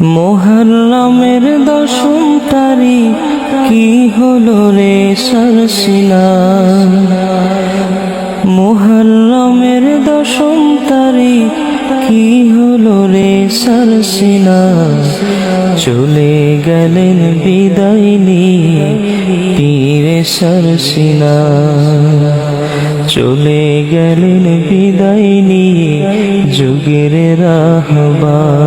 মোহরমের দশম তারিখ কি হলো রে সরসিনা? মোহরমের দশম তারিখ কি হলো রে সরসিনা? চলে গেলেন বিদায় নিয়ে পীরে সরসিনা। চলে গেলেন বিদায় নিয়ে যুগের রাহবা।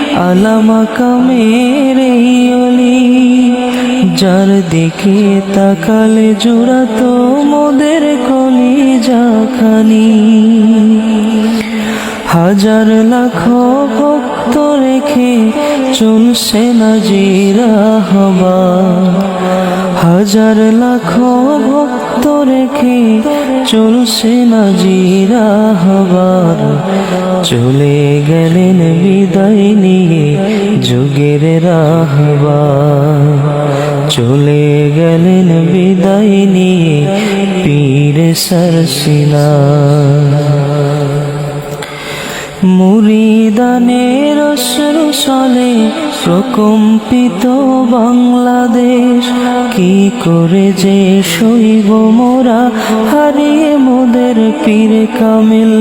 আলামা কামের অলি যার দিকে তাকালে জোড়াতো মোদের কলি যাখানি হাজার লাখ ভক্ত রেখে চলছে না জিরা হবা হাজার লাখ ভক্ত রেখে চলছে না জিরা হবার চলে গেলেন বিদায় নিয়ে যুগের রাহবা চলে গেলেন বিদায় নিয়ে পীর সরসিনা। মুরিদানের চলে প্রকম্পিত বাংলাদেশ, কি করে যে শৈব মোরা, হারিয়ে মোদের পীর কামিল।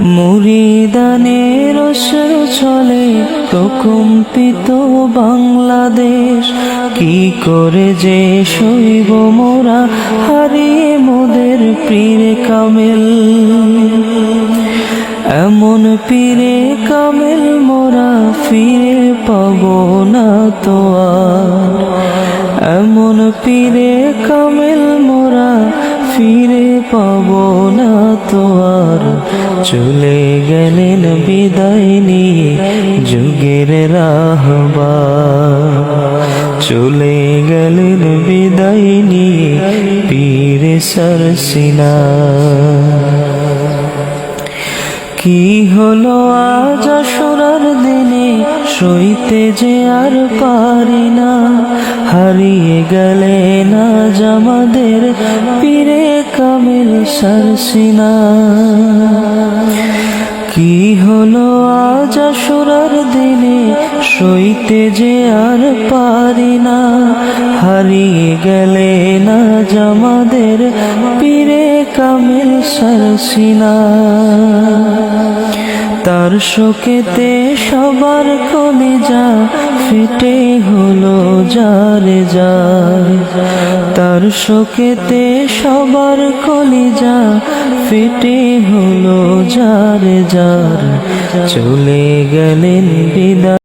মুরিদানের চলে প্রকম্পিত বাংলাদেশ, কি করে যে শৈব মোরা, হারিয়ে মোদের পীর কামিল। এমন পীরে কামেল মোরা ফিরে পাব না তো এমন পীরে কামেল মোরা ফিরে পাব না তো আর। চলে গেলেন বিদায় নিয়ে যুগের রাহবা চলে গেলেন বিদায় নিয়ে পীরে সরসিনা। কি হলো আজ আসরার দিনে? সইতে যে আর পারি না। হারিয়ে গেলে না জামাদের পীরে কামিল সারসিনা। কি হলো আজ আসরার দিনে? সইতে যে আর পারি না। হারিয়ে গেলে না জামাদের পীরে কামিল সারসিনা। তার শোকেতে সবার কলিজা ফিটে হলো জারে যায় তার শোকেতে সবার কলিজা ফিটে হলো জারে যার। চলে গেলেন বিদায়।